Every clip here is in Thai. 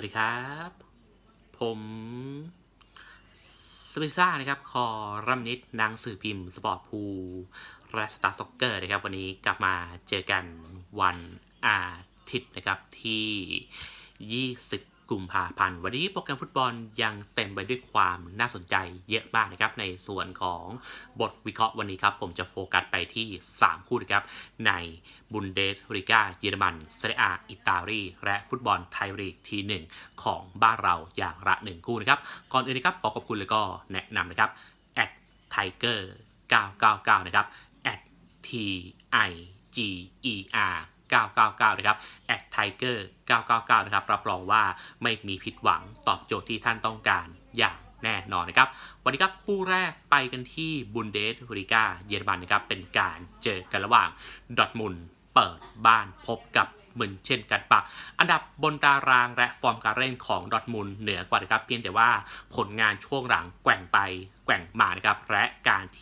วัสดีครับ ผมสวิซ่านะครับ คอรัมนิดนางสื่อพิมพ์ สปอร์ตพูและสตาร์ซ็อกเกอร์นะครับ วันนี้กลับมาเจอกันวันอาทิตย์นะครับที่20 กุมภาพันธ์ วันนี้โปรแกรมฟุตบอลยังเต็มไปด้วยความน่าสนใจเยอะมากนะครับ ในส่วนของบทวิเคราะห์วันนี้ครับ ผมจะโฟกัสไปที่ 3 คู่นะครับ ในบุนเดสริกาเยอรมันเซเรียอาอิตาลีและฟุตบอลไทยลีกทีหนึ่งของบ้านเราอย่างละหนึ่งคู่นะครับ ก่อนอื่นนะครับขอขอบคุณเลยก็แนะนำนะครับ at tiger 999 นะครับ at t i g e r 999 นะครับ at tiger 999 นะครับ รับรองว่าไม่มีผิดหวังตอบโจทย์ที่ท่านต้องการอย่างแน่นอนนะครับ วันนี้ครับคู่แรกไปกันที่บุนเดสริกาเยอรมันนะครับ เป็นการเจอกันระหว่างดอทมุนเปิดบ้านพบกับเหมือนเช่นกันปะอันดับบนตารางและฟอร์มการเล่นของดอทมุนเหนือกว่านะครับ เพียงแต่ว่าผลงานช่วงหลังแกว่งไปแกว่งมานะครับ และ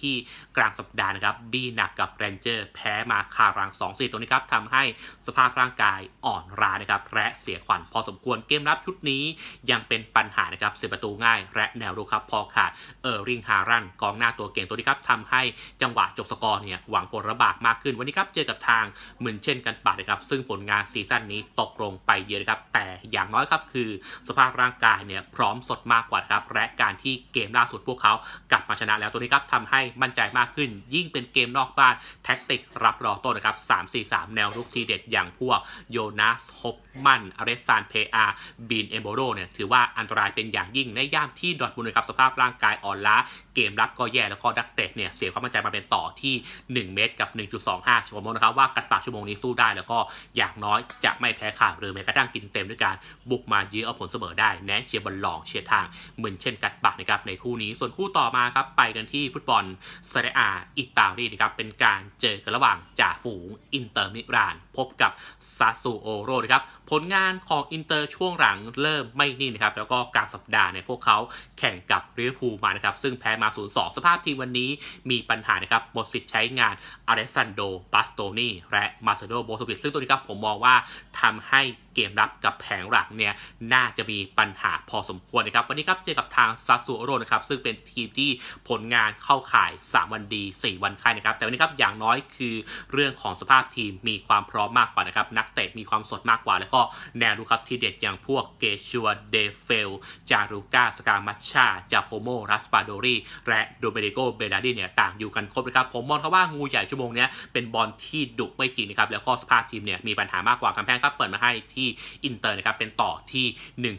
ที่กลางสัปดาห์นะครับบี้หนักกับเรนเจอร์แพ้มาคาราง2 4ตัวนี้ครับทำให้สภาพร่างกายอ่อนล้านะครับและเสียขวัญพอสมควรเกมรับชุดนี้ยังเป็นปัญหานะครับเสียประตูง่ายและแนวรุกครับพอขาดเออร์ริงฮารันกองหน้าตัวเก่งตัวนี้ครับทำให้จังหวะจบสกอร์เนี่ยหวังผลระบากมากขึ้นวันนี้ครับเจอกับทางเหมือนเช่นกันปาดนะครับซึ่งผลงานซีซั่นนี้ตกลงไปเยอะนะครับแต่ อย่างน้อยครับคือสภาพร่างกายเนี่ยพร้อมสดมากกว่าครับและการที่เกมล่าสุดพวกเขากลับมาชนะแล้วตัวนี้ครับทำให้มั่นใจมากขึ้น ยิ่งเป็นเกมนอกบ้านแท็กติกรับรอต้นนะครับ3-4-3 แนวรุกทีเด็ดอย่างพวกโยนาสฮบ มันอเรสซานเพอาบีนเอมโบโรเนี่ยถือว่าอันตรายเป็นอย่างยิ่งในย่ามที่ดอร์ทมุนนะครับสภาพร่างกายอ่อนล้าเกมรับก็แย่แล้วก็ดักเตะเนี่ยเสียความมั่นใจมาเป็นต่อที่ 1 เมตรกับ 1.25 ชั่วโมงนะครับว่ากัดปากชั่วโมงนี้สู้ได้แล้วก็อย่างน้อยจะไม่แพ้ขาดหรือแม้กระทั่งกินเต็มด้วยการบุกมายื้อเอาผลเสมอได้แนะเชียร์บอลลองเชียร์ทางเหมือนเช่นกัดปากนะครับในคู่นี้ส่วนคู่ต่อมาครับไปกันที่ฟุตบอลเซเรียอาอิตาลีนะครับเป็นการเจอกันระหว่างจ่าฝูงอินเตอร์มิลานพบกับซาซูโอโรนะครับผลงานของอินเตอร์ช่วงหลังเริ่มไม่นิ่งนะครับ แล้วก็กลางสัปดาห์เนี่ยพวกเขาแข่งกับลิเวอร์พูลมานะครับ ซึ่งแพ้มา 0-2 สภาพทีมวันนี้มีปัญหานะครับ หมดสิทธิ์ใช้งานอเลสซานโดบาสโตนีและมาเซโดโบโซวิตซึ่งตัวนี้ครับผมมองว่าทำให้ เกมรับกับแผงหลังเนี่ยน่าจะมีปัญหาพอสมควรนะครับ วันนี้ครับเจอกับทางซาซูโรนะครับซึ่งเป็นทีมที่ผลงานเข้าข่าย 3 วันดี 4 วันไข้นะครับ แต่วันนี้ครับอย่างน้อยคือเรื่องของสภาพทีมมีความพร้อมมากกว่านะครับ นักเตะมีความสดมากกว่า แล้วก็แนวรุกครับที่เด็ดอย่างพวกเกชัวเดเฟล จารุก้าสกามัชชาจาโคโมรัสปาโดรีและโดเมดิโกเบลาดีเนี่ยต่างอยู่กันครบนะครับผมมองครับว่างูใหญ่ชั่วโมงนี้เป็นบอลที่ดุไม่จริงนะครับแล้วก็สภาพทีมเนี่ยมีปัญหามากกว่ากำแพงครับเปิดมาให้ที่อินเตอร์นะครับเป็นต่อที่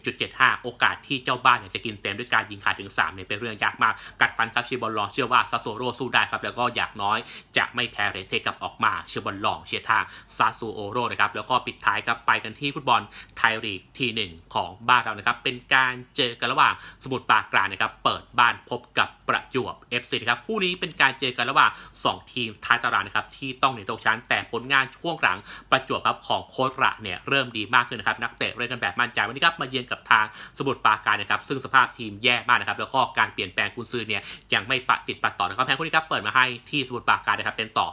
1.75 โอกาสที่เจ้าบ้านเนี่ยจะกินเต็มด้วยการยิงขาดถึง3เนี่ยเป็นเรื่องยากมาก กัดฟันครับเชียร์บอลลองเชื่อว่าซาโซโรสู้ได้ครับแล้วก็อยากน้อยจะไม่แพ้เรเทกับออกมาเชียร์บอลลองเชียร์ทางซาซูโอโรนะครับแล้วก็ปิดท้ายครับไปกันที่ฟุตบอลไทยลีกทีหนึ่งของบ้านเรานะครับเป็นการเจอกันระหว่างสมุทรปราการนะครับเปิดบ้านพบกับประจวบ FC นะครับคู่นี้เป็นการเจอกันระหว่าง 2 ทีมท้ายตารางนะครับที่ต้องหนีตกชั้นแต่ผลงานช่วงหลังประจวบครับของโค้ชระเนี่ยเริ่มดีมากขึ้นนะครับนักเตะเล่นกันแบบมั่นใจวันนี้ครับมาเยือนกับทางสมุทรปราการนะครับซึ่งสภาพทีมแย่มากนะครับแล้วก็การเปลี่ยนแปลงกุนซือเนี่ยยังไม่ปะติดปัดต่อนะครับแพงคู่นี้ครับเปิดมาให้ที่สมุทรปราการนะครับเป็นต่อ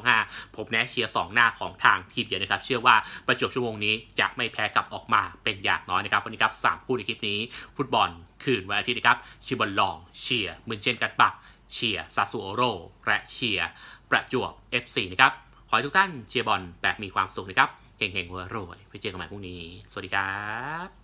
0.25 ผมแนะเชียร์2หน้าของทางทีมเยือนนะครับเชื่อว่าประจวบชั่วโมงนี้จะไม่แพ้กลับออกมาเป็นอย่างน้อยนะครับวันนี้ครับสามคู่ในคลิปนี้ ฟุตบอลคืนวันอาทิตย์นะครับชิบอลลองเชียร์มืนเช่นกันปักเชียร์ซาซูโอโรและเชียร์ประจวบ FC นะครับขอให้ทุกท่านเชียร์บอลแบบมีความสุขนะครับ เฮงเฮงรวยๆไปเจอกันใหม่พรุ่งนี้ สวัสดีครับ